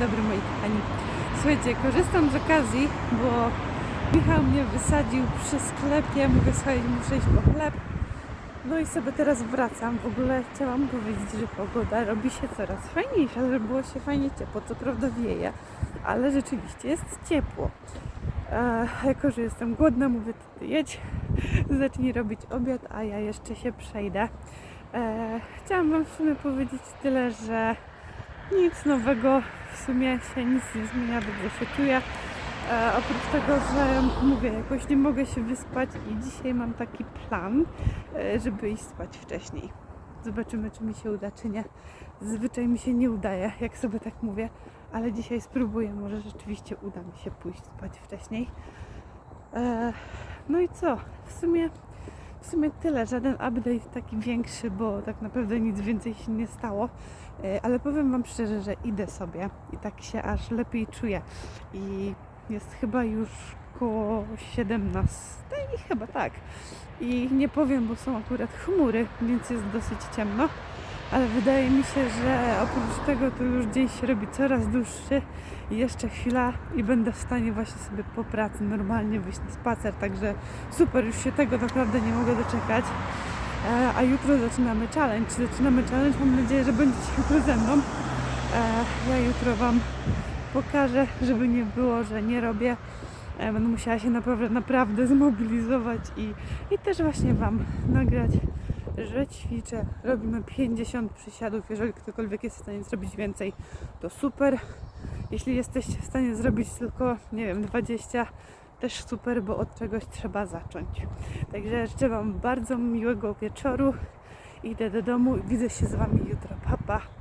dobry moi kochani. Słuchajcie, korzystam z okazji, bo Michał mnie wysadził przy sklepie. Mówię, słuchaj, muszę iść po chleb. No i sobie teraz wracam. W ogóle chciałam powiedzieć, że pogoda robi się coraz fajniejsza, że było się fajnie ciepło. Co prawda wieje, ale rzeczywiście jest ciepło. E, jako, że jestem głodna, mówię, ty jedź, zacznij robić obiad, a ja jeszcze się przejdę. E, chciałam Wam w sumie powiedzieć tyle, że nic nowego, w sumie się nic nie zmienia, dobrze się czuję. E, oprócz tego, że mówię, jakoś nie mogę się wyspać i dzisiaj mam taki plan, e, żeby iść spać wcześniej. Zobaczymy, czy mi się uda, czy nie. Zazwyczaj mi się nie udaje, jak sobie tak mówię, ale dzisiaj spróbuję, może rzeczywiście uda mi się pójść spać wcześniej. E, no i co? W sumie, w sumie tyle. Żaden update taki większy, bo tak naprawdę nic więcej się nie stało. E, ale powiem Wam szczerze, że idę sobie i tak się aż lepiej czuję. I jest chyba już koło 17 i chyba tak. I nie powiem, bo są akurat chmury, więc jest dosyć ciemno. Ale wydaje mi się, że oprócz tego to już dzień się robi coraz dłuższy i jeszcze chwila i będę w stanie właśnie sobie po pracy normalnie wyjść na spacer, także super, już się tego naprawdę nie mogę doczekać. E, a jutro zaczynamy challenge. Zaczynamy challenge, mam nadzieję, że będziecie jutro ze mną. E, ja jutro Wam pokażę, żeby nie było, że nie robię. E, będę musiała się naprawdę, naprawdę zmobilizować i, i też właśnie Wam nagrać, że ćwiczę. Robimy 50 przysiadów. Jeżeli ktokolwiek jest w stanie zrobić więcej, to super. Jeśli jesteście w stanie zrobić tylko, nie wiem, 20, też super, bo od czegoś trzeba zacząć. Także życzę Wam bardzo miłego wieczoru. Idę do domu i widzę się z Wami jutro. Pa, pa.